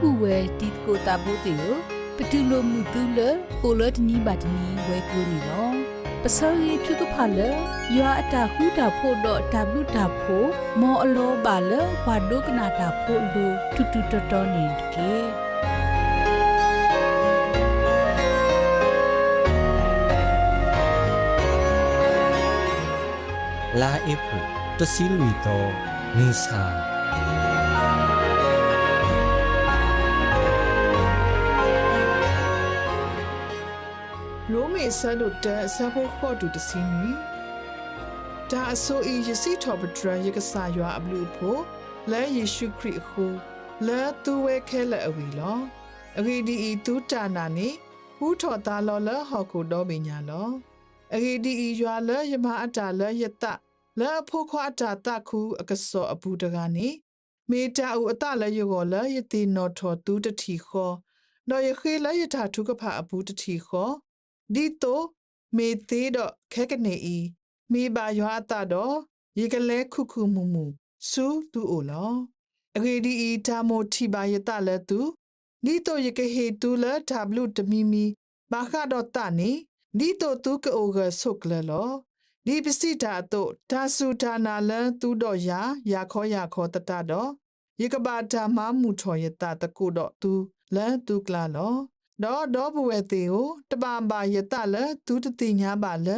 ပူဝဲတီကိုတာဘုတေကိုပတူလိုမှုတူလကိုလတ်နီဘတ်နီဝဲကိုနီနော်ပစောရီသူကဖာလယောအတာဟူတာဖို့တော့ဝတာဖို့မောအလောပါလဘာဒုကနာတာဖို့လူတူတူတတော်နေကေလာအဖူတစီလူတော့နီစာ နိုးမေဆန်တို့တန်ဆပ်ဖို့ဖို့တူတစီနီဒါအစိုးဤယစီတော်ပဒရယက္ကစာရွာအပလူဖို့လဲယေရှုခရစ်ဟုလဲသူဝဲခဲလက်အဝီလောအဂီဒီဤသူတာနာနီဟူထော်သားလောလဟော်ကိုတော်ပညာလောအဂီဒီဤရွာလဲယမအတာလဲယတလဲဖို့ခွာတာတခုအကစောအပူတကနီမေတာဥအတလဲယောလဲယတိနော်ထော်သူတတိခောနော်ယခေလဲယထာထုကဖအပူတတိခော ဒီတိုမေသေးတော့ခဲကနေဤမေပါရွာတာတော့ရေကလဲခုခုမှုမှုစူတူအိုလောအဂေဒီဤဓာမိုတီပါယတလဲသူဒီတိုရေကဟေတူလာဝတမီမီဘာခတော့တနေဒီတိုသူကအိုကဆုတ်လဲလောဒီပစိတာတော့ဒါစုဒါနာလန်သူတော့ယာယာခောယာခောတတတော့ရေကဘာဓာမမှုထော်ယတတကုတော့သူလန်သူကလာလော တော့တော့ဘဝတေကိုတပံပါယတလသူတတိညာပါလ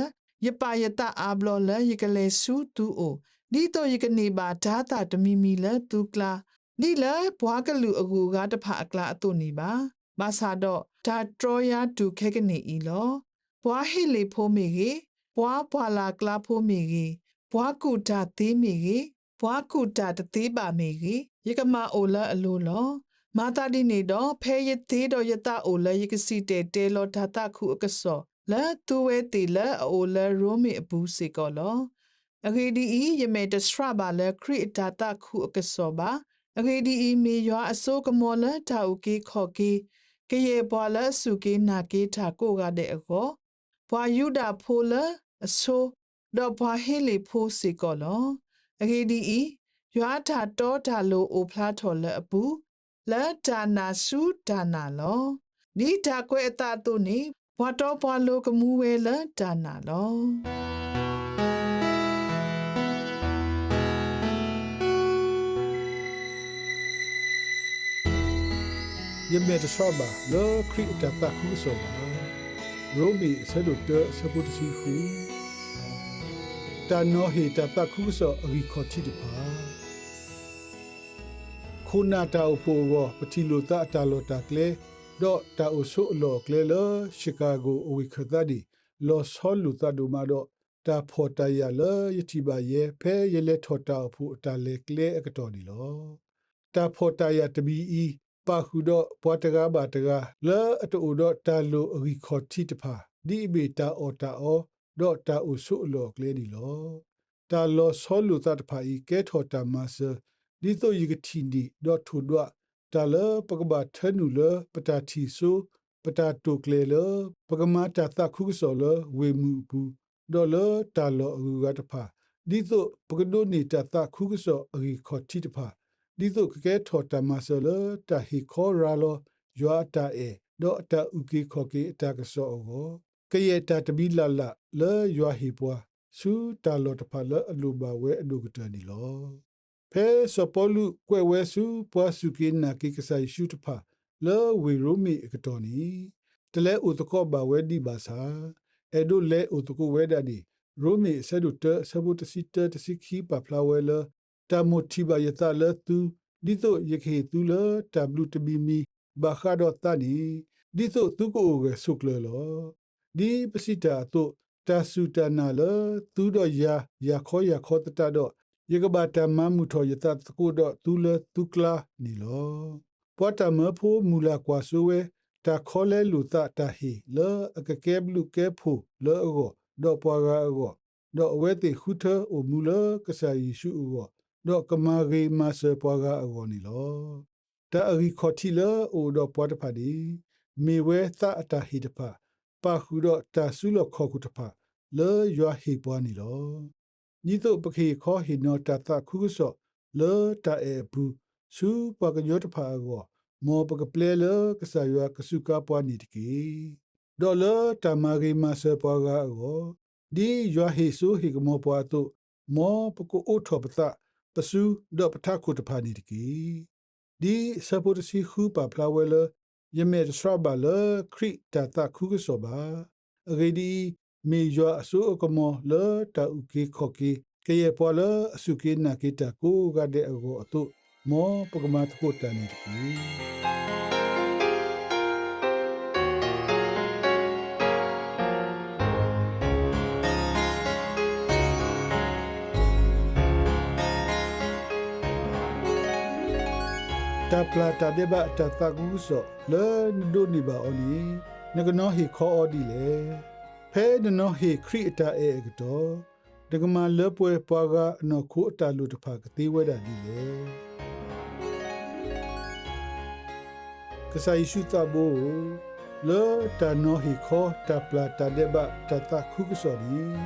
ယပယတအာဘလောလယကလေစုတူအိုဒီတော့ယကနေပါဓာတာတမီမီလသူကလာဒီလဘွားကလူအကူကတဖအကလာအတုနေပါမဆာတော့ဒါထရောယာတူခဲကနေဤလောဘွားဟေလေဖိုးမေကြီးဘွားဘွာလာကလာဖိုးမေကြီးဘွားကူတာသေးမေကြီးဘွားကူတာတသေးပါမေကြီးယကမအိုလအလိုလော မာတာဒီနေတော့ဖဲရသေးတော့ယတအိုလဲယကစီတဲတဲလောဓာတခုအကစောလဲသူဝဲတီလဲအိုလဲရိုမီအဘူးစေကောလောအခေဒီဤယမေတစထရာပါလဲခရစ်ဓာတခုအကစောပါအခေဒီဤမေရွာအစိုးကမောလဲတာဥကေခော်ကေကရေဘွာလဲစုကေနာကေထာကိုကတဲ့အကောဘွာယူဒာဖိုလဲအစိုးတော့ဘွာဟေလီဖိုစေကောလောအခေဒီဤရွာထာတောထာလိုအိုဖလားထော်လဲအပူ လာဒါနာစုဒါနာလောဒီတာကွဲအတတုနေဘွာတော့ဘွာလိုကမူဝဲလာဒါနာလောယမေတဆောဘာလောခရစ်တပခုဆောဘာရိုမီဆဒုတဆပုတစီခုတာနောဟေတပခုဆောအဝီခေါတိတပါ ခုနာတာအဖို့ဝပတိလိုတာတာလိုတာကလေဒေါတာအဆုအလောကလေလရှီကာဂိုအဝီခသဒီလောဆောလူတာဒူမာတော့တာဖော်တရလယတိပါယေဖဲရလက်ထော်တာအဖို့အတာလေကလေအကတော်ဒီလောတာဖော်တရတဘီအီပါခုတော့ပွားတကားပါတကားလဲအတူတော့တာလိုအဂီခေါ်တိတဖာဒီဘေတာအော်တာအော်တော့တာအုဆုအလောကလေးဒီလောတာလောဆောလူတတ်ဖာဤကဲထော်တာမဆ ဒီတော့ယကတိဒီတော့ထူတော့တာလပကဘာထနူလပတာတီဆူပတာတုကလေလပကမာတာသခုဆောလဝေမှုဘူးဒေါ်လတာလောအူကတဖာဒီတော့ပကဒိုနေတာသခုဆောအဂီခေါ်တိတဖာဒီတုကကဲထော်တမဆလတဟီခေါ်ရာလောယွာတာအေဒေါ်တာဥကေခေါ်ကေအတကဆောအောကယေတာတဘီလာလာလေယွာဟီပွားစူတာလောတဖလအလူဘဝဲအဒုကတနီလော ဖဲစပလူကွဲဝဲစုပွားစုကေနာကေကဆိုင်ရှုတဖလေဝေရိုမီအကတော်နီတလဲဥတကောဘဝဲဒီဘာသာအဲ့ဒိုလဲဥတကောဝဲဒါဒီရိုမီဆဒုတဆဘုတစီတတစီခီပါဖလာဝဲလာတာမိုတီဘာယတာလသူဒီတော့ယခေသူလတဘလူတဘီမီဘာခါတော့တနီဒီတော့သူကိုကဆုကလလောဒီပစိတာတော့တာစုတနာလသူတော့ယာယာခောယာခောတတတော့ ယကဘာတမမှုထောယတတကိုတော့သူလသူကလာနီလောပေါ်တမဖို့မူလာကွာဆိုဝဲတာခေါ်လဲလူတတာဟီလောအကကဲဘလူကဲဖို့လောအောတော့ပွားကားအောတော့အဝဲတိခုထအမူလကဆာယေရှုအောတော့ကမာဂေမဆပွားကားအောနီလောတာအရီခေါတိလောအိုတော့ပွားတဖာဒီမေဝဲသအတာဟီတဖာပါခုတော့တာဆုလခေါခုတဖာလေယွာဟီပွားနီလော ညီတော့ပခေခေါဟီနောတတခုခုဆော လေတာအေဘူးစူပကညောတဖာကောမောပကပလေလကဆာယကဆုကပွားနီတကေဒေါ်လာတမာဂီမဆပွားကအောဒီယွာဟေဆူဟေကမောပွားတုမောပကိုအိုထောပတာပစုဒေါပထခုတဖာနီတကေဒီစပိုတစီခူပါဖလာဝဲလယမေတဆရဘလခရီတာတာခုကစောပါအဂေဒီ မေယွာအဆူအကမောလတာဥကေခောကေကေယပွာလအစုကေနာကေတာကိုကတဲ့အကိုအတုမောပကမတ်ခုတန်နီတကေ ta plata de ba ta ta gu so le do ni ba oni ne no hi kho odi le phe de no hi khri ta e ga do de ga ma le pwe pa ga no khu ta lu ta pha ga ti we da ni le ka sa yi shu ta bo le ta no hi kho ta plata de ba ta ta khu ga so ni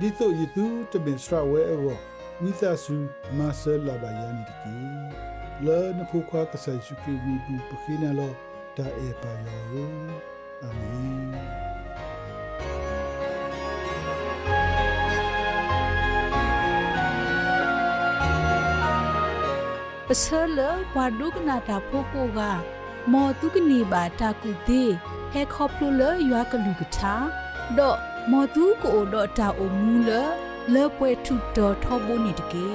di to yi tu te bin stra we e wo ni ta su ma se la ba ya ni ki လေနဖူခွာကဆိုင်စုကိဝီပူပခိနာလောတာအေပါယောအာမင် ပစလဘွာဒုကနာတာဖိုကိုကမောတုကနေပါတာကူသေးဟဲခေါပလိုလရွာကလူကထာဒေါ်မောတုကိုဒေါ်တာအိုမူလလေပွဲထုတော်ထောဘိုနီတကေ